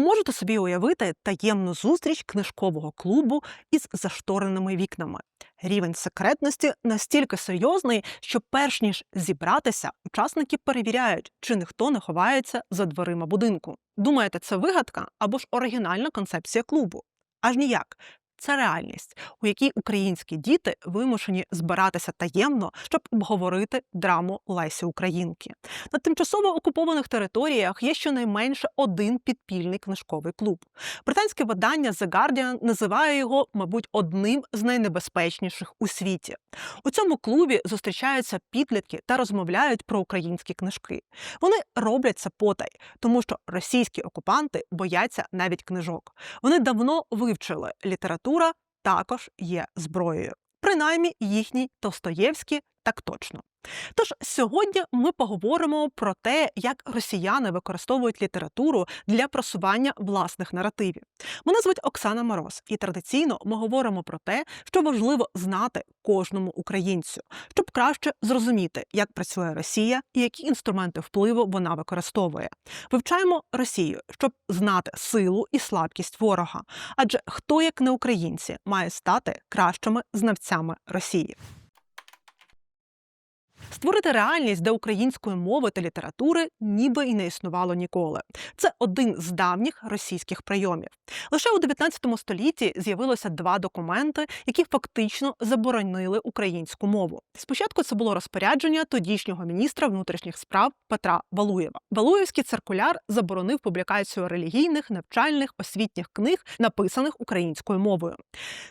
Можете собі уявити таємну зустріч книжкового клубу із заштореними вікнами. Рівень секретності настільки серйозний, що перш ніж зібратися, учасники перевіряють, чи ніхто не ховається за дверима будинку. Думаєте, це вигадка або ж оригінальна концепція клубу? Аж ніяк. Це реальність, у якій українські діти вимушені збиратися таємно, щоб обговорити драму Лесі Українки. На тимчасово окупованих територіях є щонайменше один підпільний книжковий клуб. Британське видання The Guardian називає його, мабуть, одним з найнебезпечніших у світі. У цьому клубі зустрічаються підлітки та розмовляють про українські книжки. Вони роблять це потай, тому що російські окупанти бояться навіть книжок. Вони давно вивчили літературу також є зброєю. Принаймні їхній Тостоєвський так точно. Тож сьогодні ми поговоримо про те, як росіяни використовують літературу для просування власних наративів. Мене звуть Оксана Мороз, і традиційно ми говоримо про те, що важливо знати кожному українцю, щоб краще зрозуміти, як працює Росія і які інструменти впливу вона використовує. Вивчаємо Росію, щоб знати силу і слабкість ворога. Адже хто, як не українці, має стати кращими знавцями Росії. Створити реальність, де української мови та літератури ніби і не існувало ніколи. Це один з давніх російських прийомів. Лише у 19 столітті з'явилося два документи, які фактично заборонили українську мову. Спочатку це було розпорядження тодішнього міністра внутрішніх справ Петра Валуєва. Валуєвський циркуляр заборонив публікацію релігійних, навчальних, освітніх книг, написаних українською мовою.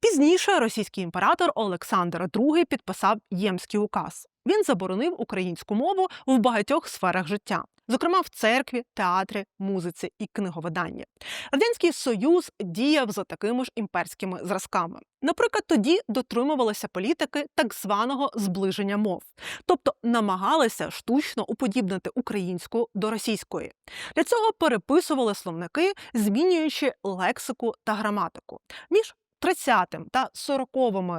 Пізніше російський імператор Олександр II підписав Ємський указ. Він заборонив українську мову в багатьох сферах життя, зокрема в церкві, театрі, музиці і книговиданні. Радянський Союз діяв за такими ж імперськими зразками. Наприклад, тоді дотримувалися політики так званого зближення мов, тобто намагалися штучно уподібнити українську до російської. Для цього переписували словники, змінюючи лексику та граматику. Між 30 та 40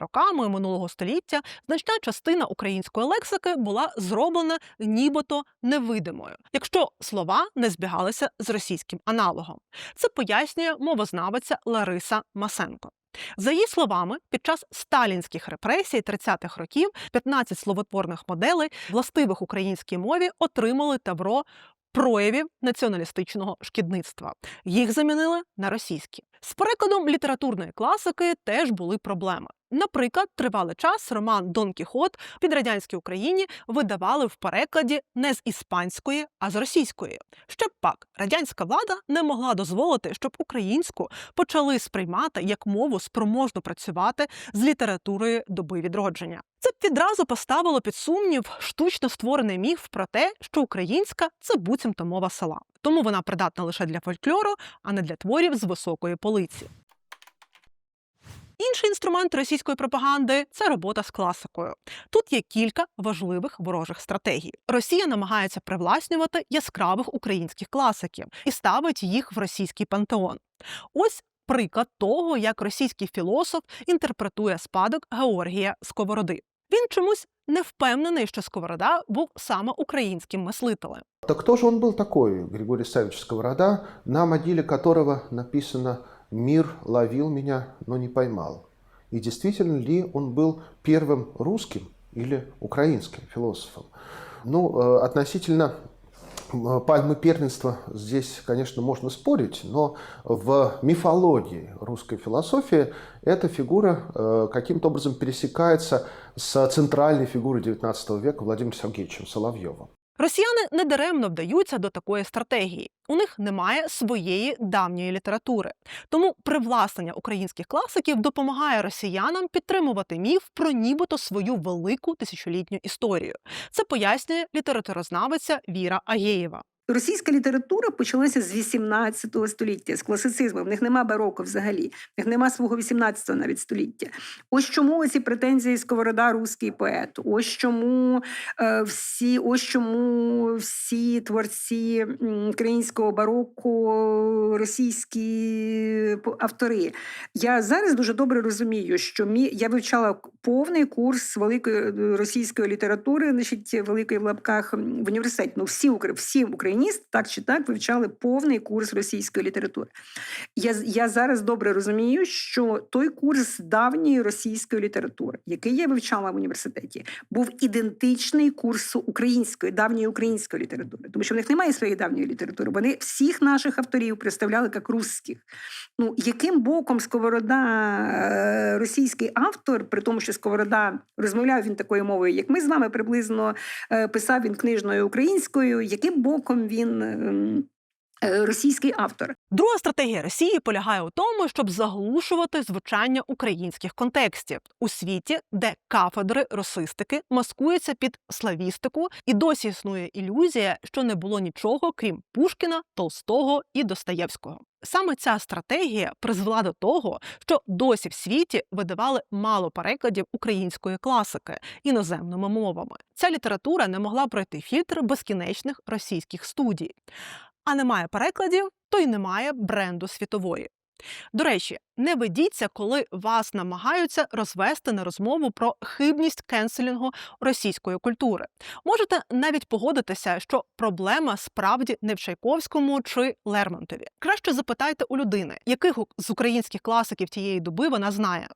роками минулого століття значна частина української лексики була зроблена нібито невидимою, якщо слова не збігалися з російським аналогом. Це пояснює мовознавиця Лариса Масенко. За її словами, під час сталінських репресій 30-х років 15 словотворних моделей, властивих українській мові, отримали тавро проявів націоналістичного шкідництва. Їх замінили на російські. З перекладом літературної класики теж були проблеми. Наприклад, тривалий час роман Дон Кіхот під радянській Україні видавали в перекладі не з іспанської, а з російської. Ще пак радянська влада не могла дозволити, щоб українську почали сприймати як мову спроможну працювати з літературою доби відродження. Це б відразу поставило під сумнів штучно створений міф про те, що українська це буцімто мова села. Тому вона придатна лише для фольклору, а не для творів з високої полиці. Інший інструмент російської пропаганди це робота з класикою. Тут є кілька важливих ворожих стратегій. Росія намагається привласнювати яскравих українських класиків і ставить їх в російський пантеон. Ось приклад того, як російський філософ інтерпретує спадок Георгія Сковороди. Він чомусь не впевнений, що Сковорода був саме українським мислителем. Так кто же он был такой, Григорий Савич Сковорода, на могиле которого написано «Мир ловил меня, но не поймал». И действительно ли он был первым русским или украинским философом? Ну, э, относительно э, пальмы первенства здесь, конечно, можно спорить, но в мифологии русской философии эта фигура э, каким-то образом пересекается с центральной фигурой XIX века Владимиром Сергеевичем Соловьевым. Росіяни недаремно вдаються до такої стратегії. У них немає своєї давньої літератури. Тому привласнення українських класиків допомагає росіянам підтримувати міф про нібито свою велику тисячолітню історію. Це пояснює літературознавиця Віра Агєєва. Російська література почалася з 18 століття, з класицизму. В них нема бароко взагалі, в них нема свого 18 навіть століття. Ось чому ці претензії Сковорода русський поет. Ось чому е, всі, ось чому всі творці українського бароко, російські автори. Я зараз дуже добре розумію, що мі... я вивчала повний курс великої е, російської літератури, значить, великої в лапках в університеті. Ну, всі, всі українські україніст так чи так вивчали повний курс російської літератури. Я, я зараз добре розумію, що той курс давньої російської літератури, який я вивчала в університеті, був ідентичний курсу української, давньої української літератури, тому що в них немає своєї давньої літератури. Вони всіх наших авторів представляли як русських. Ну, яким боком Сковорода е, російський автор, при тому, що Сковорода розмовляв він такою мовою, як ми з вами приблизно е, писав він книжною українською, яким боком він ем, е, російський автор? Друга стратегія Росії полягає у тому, щоб заглушувати звучання українських контекстів у світі, де кафедри росистики маскуються під славістику, і досі існує ілюзія, що не було нічого крім Пушкіна, Толстого і Достоєвського. Саме ця стратегія призвела до того, що досі в світі видавали мало перекладів української класики іноземними мовами. Ця література не могла пройти фільтр безкінечних російських студій. А немає перекладів, то й немає бренду світової. До речі, не ведіться, коли вас намагаються розвести на розмову про хибність кенселінгу російської культури. Можете навіть погодитися, що проблема справді не в Чайковському чи Лермонтові. Краще запитайте у людини, яких з українських класиків тієї доби вона знає.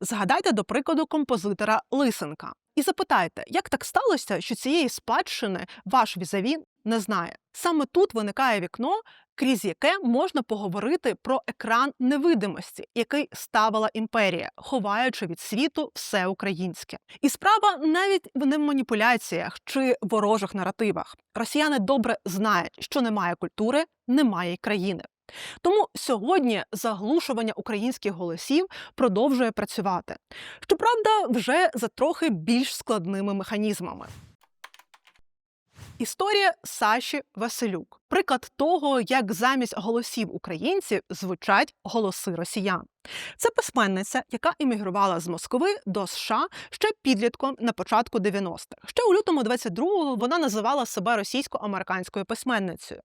Згадайте, до прикладу, композитора Лисенка і запитайте, як так сталося, що цієї спадщини ваш візаві не знає. Саме тут виникає вікно, крізь яке можна поговорити про екран невидимості, який ставила імперія, ховаючи від світу все українське. І справа навіть не в маніпуляціях чи ворожих наративах. Росіяни добре знають, що немає культури, немає країни. Тому сьогодні заглушування українських голосів продовжує працювати. Щоправда, вже за трохи більш складними механізмами. Історія Саші Василюк приклад того, як замість голосів українців звучать голоси росіян. Це письменниця, яка іммігрувала з Москви до США ще підлітком на початку 90-х. Ще у лютому 22-го вона називала себе російсько-американською письменницею,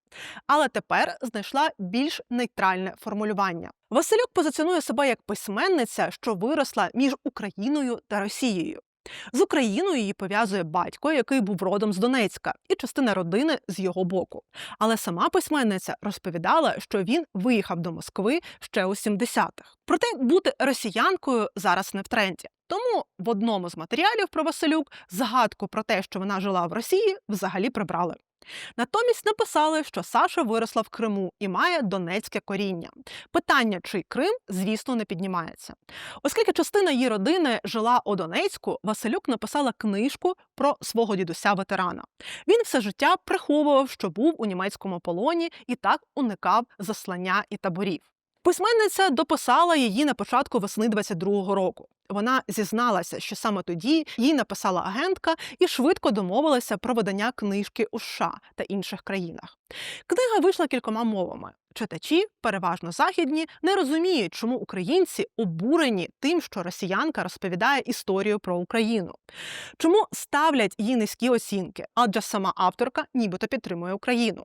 але тепер знайшла більш нейтральне формулювання. Василюк позиціонує себе як письменниця, що виросла між Україною та Росією. З Україною її пов'язує батько, який був родом з Донецька, і частина родини з його боку. Але сама письменниця розповідала, що він виїхав до Москви ще у 70-х. Проте бути росіянкою зараз не в тренді. Тому в одному з матеріалів про Василюк згадку про те, що вона жила в Росії, взагалі прибрали. Натомість написали, що Саша виросла в Криму і має донецьке коріння. Питання, чий Крим, звісно, не піднімається. Оскільки частина її родини жила у Донецьку, Василюк написала книжку про свого дідуся ветерана. Він все життя приховував, що був у німецькому полоні, і так уникав заслання і таборів. Письменниця дописала її на початку весни 22-го року. Вона зізналася, що саме тоді їй написала агентка і швидко домовилася про видання книжки у США та інших країнах. Книга вийшла кількома мовами. Читачі, переважно західні, не розуміють, чому українці обурені тим, що росіянка розповідає історію про Україну. Чому ставлять їй низькі оцінки, адже сама авторка нібито підтримує Україну.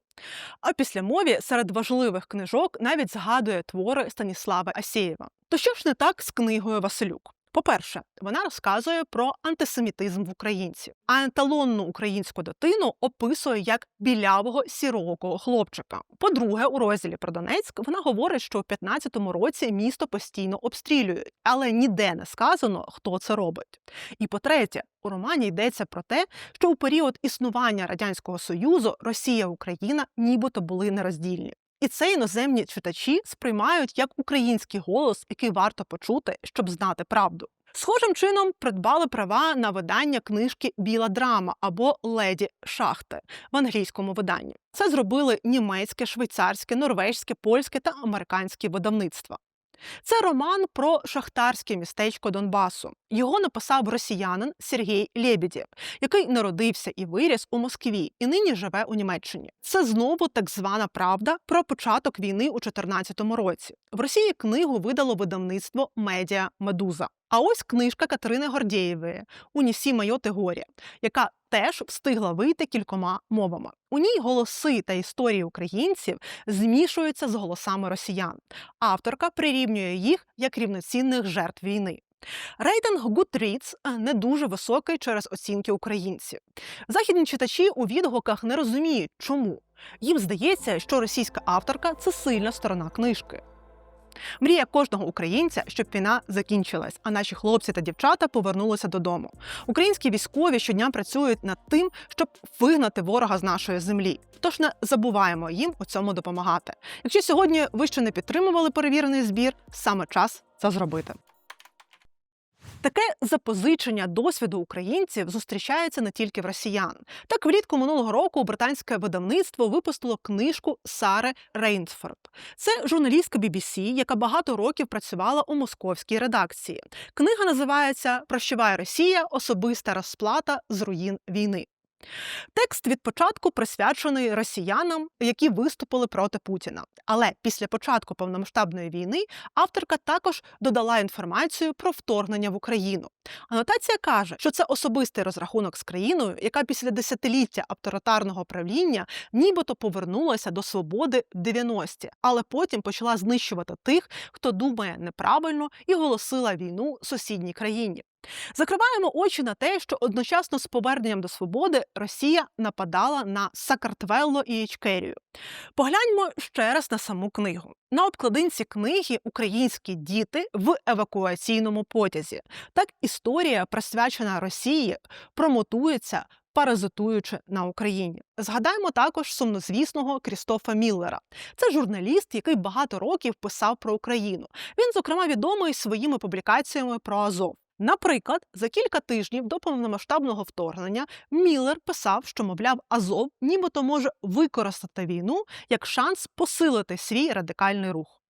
А після мові серед важливих книжок навіть згадує твори Станіслава Асєєва. То що ж не так з книгою Василюк? По-перше, вона розказує про антисемітизм в українців, а еталонну українську дитину описує як білявого сірокого хлопчика. По-друге, у розділі про Донецьк вона говорить, що у 15-му році місто постійно обстрілюють, але ніде не сказано, хто це робить. І по-третє, у романі йдеться про те, що у період існування радянського союзу Росія і Україна нібито були нероздільні. І це іноземні читачі сприймають як український голос, який варто почути, щоб знати правду. Схожим чином придбали права на видання книжки Біла драма або Леді Шахти в англійському виданні. Це зробили німецьке, швейцарське, норвежське, польське та американське видавництва. Це роман про шахтарське містечко Донбасу. Його написав росіянин Сергій Лєбєдєв, який народився і виріс у Москві і нині живе у Німеччині. Це знову так звана правда про початок війни у 2014 році. В Росії книгу видало видавництво Медіа Медуза. А ось книжка Катерини Гордєєвої Унісі майоти горя, яка теж встигла вийти кількома мовами. У ній голоси та історії українців змішуються з голосами росіян. Авторка прирівнює їх як рівноцінних жертв війни. Рейтинг Goodreads е, не дуже високий через оцінки українців. Західні читачі у відгуках не розуміють, чому. Їм здається, що російська авторка це сильна сторона книжки. Мрія кожного українця, щоб війна закінчилась, а наші хлопці та дівчата повернулися додому. Українські військові щодня працюють над тим, щоб вигнати ворога з нашої землі. Тож не забуваємо їм у цьому допомагати. Якщо сьогодні ви ще не підтримували перевірений збір, саме час це зробити. Таке запозичення досвіду українців зустрічається не тільки в росіян. Так, влітку минулого року британське видавництво випустило книжку Сари Рейнсфорд. Це журналістка BBC, яка багато років працювала у московській редакції. Книга називається Прощуває Росія. Особиста розплата з руїн війни. Текст від початку присвячений росіянам, які виступили проти Путіна. Але після початку повномасштабної війни авторка також додала інформацію про вторгнення в Україну. Анотація каже, що це особистий розрахунок з країною, яка після десятиліття авторитарного правління нібито повернулася до свободи в 90-ті, але потім почала знищувати тих, хто думає неправильно і голосила війну сусідній країні. Закриваємо очі на те, що одночасно з поверненням до свободи Росія нападала на Сакартвелло і Ічкерію. Погляньмо ще раз на саму книгу. На обкладинці книги Українські діти в евакуаційному потязі. Так історія, присвячена Росії, промотується. Паразитуючи на Україні, згадаємо також сумнозвісного Крістофа Міллера. Це журналіст, який багато років писав про Україну. Він, зокрема, відомий своїми публікаціями про Азов. Наприклад, за кілька тижнів до повномасштабного вторгнення Міллер писав, що, мовляв, Азов нібито може використати війну як шанс посилити свій радикальний рух.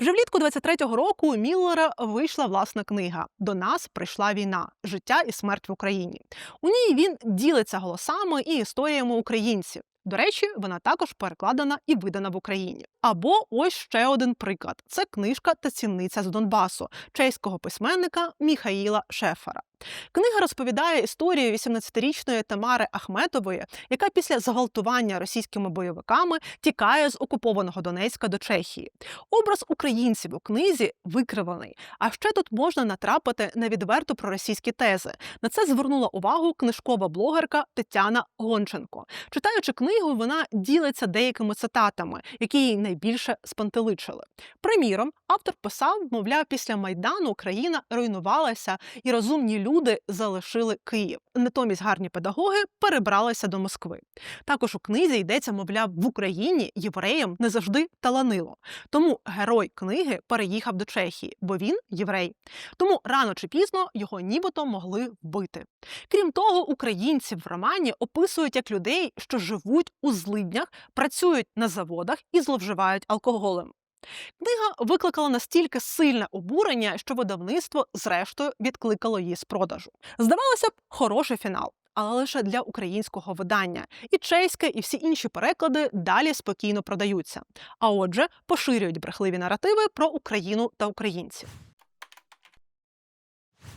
Вже влітку 23-го року у Міллера вийшла власна книга До нас прийшла війна, життя і смерть в Україні. У ній він ділиться голосами і історіями українців. До речі, вона також перекладена і видана в Україні. Або ось ще один приклад: це книжка та цінниця з Донбасу чеського письменника Міхаїла Шефера. Книга розповідає історію 18-річної Тамари Ахметової, яка після зґвалтування російськими бойовиками тікає з окупованого Донецька до Чехії. Образ українців у книзі викривлений. А ще тут можна натрапити на відверто проросійські тези. На це звернула увагу книжкова блогерка Тетяна Гонченко. Читаючи книгу, вона ділиться деякими цитатами, які її найбільше спантеличили. Приміром, автор писав, мовляв, після майдану країна руйнувалася, і розумні люди залишили Київ. Натомість гарні педагоги перебралися до Москви. Також у книзі йдеться, мовляв, в Україні євреям не завжди таланило. Тому герой книги переїхав до Чехії, бо він єврей. Тому рано чи пізно його нібито могли вбити. Крім того, українці в романі описують як людей, що живуть у злиднях, працюють на заводах і зловживають алкоголем. Книга викликала настільки сильне обурення, що видавництво, зрештою, відкликало її з продажу. Здавалося б, хороший фінал. Але лише для українського видання, і чеське, і всі інші переклади далі спокійно продаються. А отже, поширюють брехливі наративи про Україну та українців.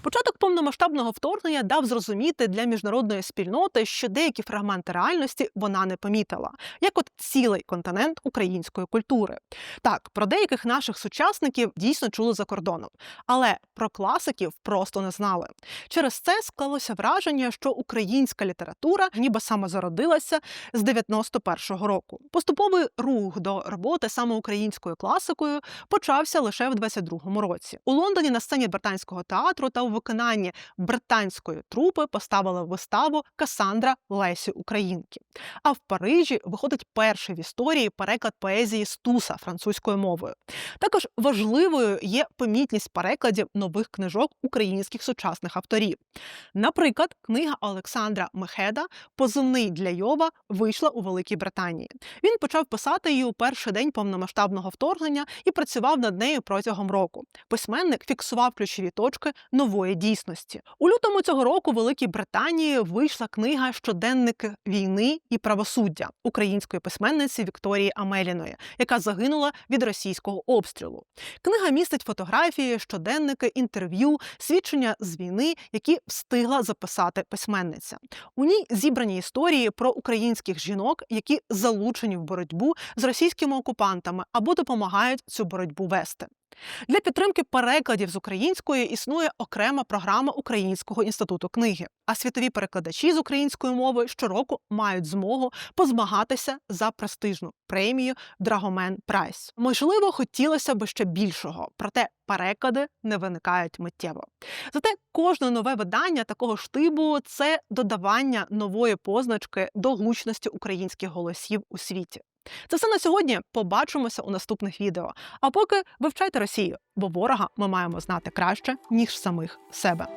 Початок повномасштабного вторгнення дав зрозуміти для міжнародної спільноти, що деякі фрагменти реальності вона не помітила, як от цілий континент української культури. Так, про деяких наших сучасників дійсно чули за кордоном, але про класиків просто не знали. Через це склалося враження, що українська література ніби саме зародилася з 91-го року. Поступовий рух до роботи саме українською класикою почався лише в 22-му році. У Лондоні на сцені британського театру та у виконанні британської трупи поставили виставу Касандра Лесі Українки. А в Парижі виходить перший в історії переклад поезії Стуса французькою мовою. Також важливою є помітність перекладів нових книжок українських сучасних авторів. Наприклад, книга Олександра Мехеда Позивний для Йова вийшла у Великій Британії. Він почав писати її у перший день повномасштабного вторгнення і працював над нею протягом року. Письменник фіксував ключові точки нової дійсності. У лютому цього року в Великій Британії вийшла книга Щоденники війни і правосуддя української письменниці Вікторії Амеліної, яка загинула від російського обстрілу. Книга містить фотографії, щоденники, інтерв'ю, свідчення з війни, які встигла записати письменниця. У ній зібрані історії про українських жінок, які залучені в боротьбу з російськими окупантами або допомагають цю боротьбу вести. Для підтримки перекладів з української існує окрема програма Українського інституту книги. А світові перекладачі з української мови щороку мають змогу позмагатися за престижну премію Драгомен Прайс. Можливо, хотілося б ще більшого, проте переклади не виникають миттєво. Зате кожне нове видання такого штибу це додавання нової позначки до гучності українських голосів у світі. Це все на сьогодні. Побачимося у наступних відео. А поки вивчайте Росію, бо ворога ми маємо знати краще ніж самих себе.